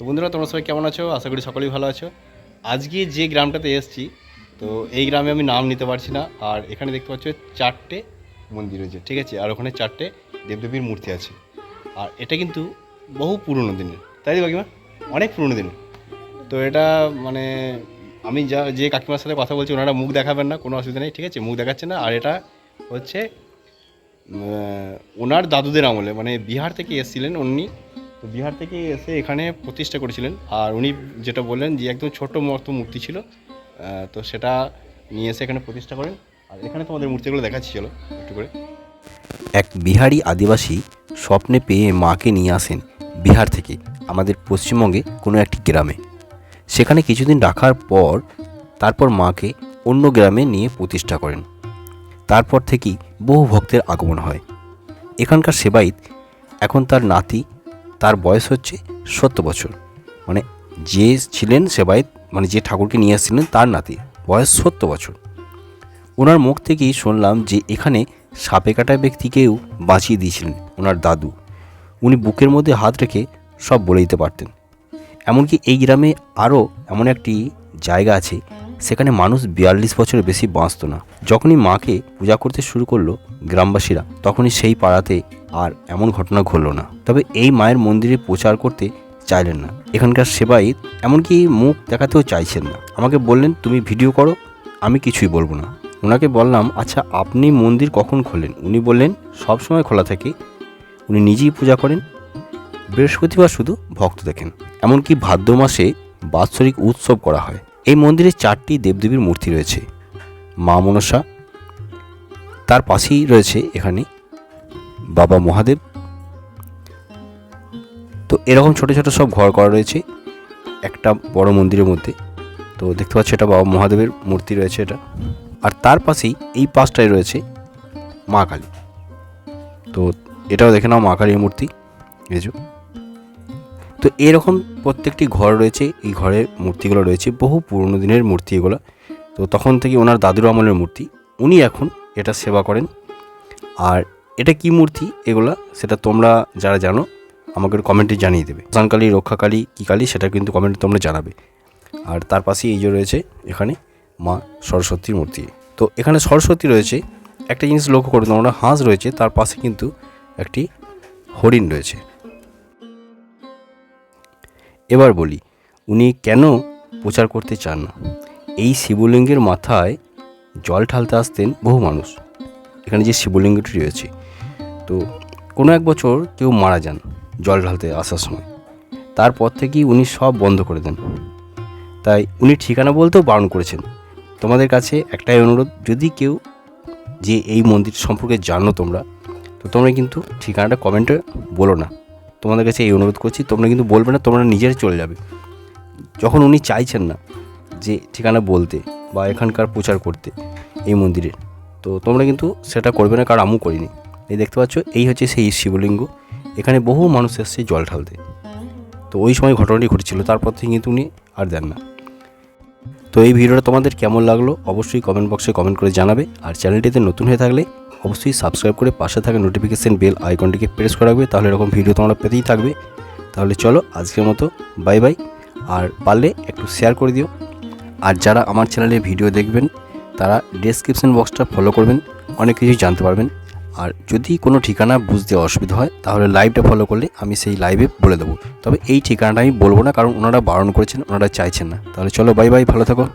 তো বন্ধুরা, তোমরা সবাই কেমন আছো? আশা করি সকলেই ভালো আছো। আজকে যে গ্রামটাতে এসেছি, তো এই গ্রামে আমি নাম নিতে পারছি না। আর এখানে দেখতে পাচ্ছ চারটে মন্দির রয়েছে, ঠিক আছে? আর ওখানে চারটে দেবদেবীর মূর্তি আছে। আর এটা কিন্তু বহু পুরনো দিনের, তাই তো কাকিমা? অনেক পুরনো দিনের। তো এটা মানে আমি যা, যে কাকিমার সাথে কথা বলছি, ওনারা মুখ দেখাবেন না, কোনো অসুবিধা নেই, ঠিক আছে? মুখ দেখাচ্ছে না। আর এটা হচ্ছে ওনার দাদুদের আমলে মানে বিহার থেকে এসেছিলেন উনি তো বিহার থেকে এসে এখানে প্রতিষ্ঠা করেছিলেন। আর উনি যেটা বললেন যে, একদম ছোট মতো মূর্তি ছিল। তো সেটা নিয়ে এসে এখানে প্রতিষ্ঠা করেন। আর এখানে তোমাদের মূর্তিগুলো দেখাচ্ছি, চলো একটু করে। এক বিহারি আদিবাসী স্বপ্নে পেয়ে মাকে নিয়ে আসেন বিহার থেকে, আমাদের পশ্চিমবঙ্গে কোনো একটি গ্রামে। সেখানে কিছুদিন রাখার পর তারপর মাকে অন্য গ্রামে নিয়ে প্রতিষ্ঠা করেন। তারপর থেকেই বহু ভক্তের আগমন হয়। এখানকার সেবাইত এখন তার নাতি তার বয়স হচ্ছে সত্তর বছর। মানে যে ছিলেন সেবাইত মানে যে ঠাকুরকে নিয়ে আসছিলেন তার নাতি, বয়স সত্তর বছর। ওনার মুখ থেকেই শুনলাম যে এখানে সাপে কাটা ব্যক্তিকেও বাঁচিয়ে দিয়েছিলেন ওনার দাদু। উনি বুকের মধ্যে হাত রেখে সব বলে দিতে পারতেন। এমনকি এই গ্রামে আরও এমন একটি জায়গা আছে, সেখানে মানুষ বিয়াল্লিশ বছরের বেশি বাঁচত না। যখনই মাকে পূজা করতে শুরু করল গ্রামবাসীরা, তখনই সেই পাড়াতে আর এমন ঘটনা ঘটলো না। তবে এই মায়ের মন্দিরে প্রচার করতে চাইলেন না। এখানকার সেবাই এমনকি মুখ দেখাতেও চাইছেন না। আমাকে বললেন, তুমি ভিডিও করো, আমি কিছুই বলব না। ওনাকে বললাম আচ্ছা আপনি মন্দির কখন খোলেন? উনি বললেন, সব সময় খোলা থাকে। উনি নিজেই পূজা করেন। বৃহস্পতিবার শুধু ভক্ত দেখেন। এমনকি ভাদ্র মাসে বাৎসরিক উৎসব করা হয়। এই মন্দিরে চারটি দেবদেবীর মূর্তি রয়েছে। মা মনসা, তার পাশেই রয়েছে এখানে বাবা মহাদেব। তো এরকম ছোট ছোট সব ঘর করা রয়েছে একটা বড় মন্দিরের মধ্যে। তো দেখতে পাচ্ছ এটা বাবা মহাদেবের মূর্তি রয়েছে এটা। আর তার পাশেই এই পাশটায় রয়েছে মা কালী। তো এটাও দেখে নাও মা কালীর মূর্তি এজো তো এরকম প্রত্যেকটি ঘর রয়েছে, এই ঘরের মূর্তিগুলো রয়েছে, বহু পুরনো দিনের মূর্তি এগুলো। তো তখন থেকে ওনার দাদুর আমলের মূর্তি। উনি এখন এটা সেবা করেন। আর এটা কি মূর্তি? এগুলা সেটা তোমরা যারা জানো, আমাকে কমেন্টে জানিয়ে দেবে। কালী রক্ষাকালী কী কালী, সেটা কিন্তু কমেন্টে তোমরা জানাবে। আর তার পাশেই এই যে রয়েছে, এখানে মা সরস্বতীর মূর্তি। তো এখানে সরস্বতী রয়েছে, একটা জিনিস লক্ষ্য করে তোমরা হাঁস রয়েছে, তার পাশে কিন্তু একটি হরিণ রয়েছে। এবার বলি, উনি কেন প্রচার করতে চান না? এই শিবলিঙ্গের মাথায় জল ঢালতে আসতেন বহু মানুষ। এখানে যে শিবলিঙ্গটি রয়েছে তো কোনো এক বছর কেউ মারা যান জল ঢালতে আসার সময়। তারপর থেকেই উনি সব বন্ধ করে দেন। তাই উনি ঠিকানা বলতেও বারণ করেছেন। তোমাদের কাছে একটাই অনুরোধ, যদি কেউ যে এই মন্দির সম্পর্কে জানো তোমরা, তো তোমরা কিন্তু ঠিকানাটা কমেন্টে বলো না। তোমাদের কাছে এই অনুরোধ করছি, তোমরা কিন্তু বলবে না, তোমরা নিজেরা চলে যাবে। যখন উনি চাইছেন না যে ঠিকানা বলতে বা এখানকার প্রচার করতে এই মন্দিরের তো তোমরা কিন্তু সেটা করবে না, কারণ আমিও করিনি। এই দেখতে পাচ্ছ, এই হচ্ছে সেই শিবলিঙ্গ। এখানে বহু মানুষ এসছে জল ঢালতে। তো ওই সময় ঘটনাটি ঘটেছিল, তারপর থেকে কিন্তু উনি আর দেন না। তো এই ভিডিওটা তোমাদের কেমন লাগল অবশ্যই কমেন্ট বক্সে কমেন্ট করে জানাবে। আর চ্যানেলটিতে নতুন হয়ে থাকলে অবশ্যই সাবস্ক্রাইব করে পাশে থাকা নোটিফিকেশান বেল আইকনটিকে প্রেস করে রাখবে, তাহলে এরকম ভিডিও তোমরা পেতেই থাকবে। তাহলে চলো আজকের মতো বাই বাই আর পারলে একটু শেয়ার করে দিও। আর যারা আমার চ্যানেলে ভিডিও দেখবেন, তারা ডেসক্রিপশন বক্সটা ফলো করবেন, অনেক কিছু জানতে পারবেন। আর যদি কোনো ঠিকানা বুঝতে অসুবিধা হয়, তাহলে লাইভটা ফলো করলে আমি সেই লাইভে বলে দেবো। তবে এই ঠিকানাটা আমি বলব না, কারণ ওনারা বারণ করেছেন, ওনারা চাইছেন না। তাহলে চলো বাই বাই ভালো থাকো।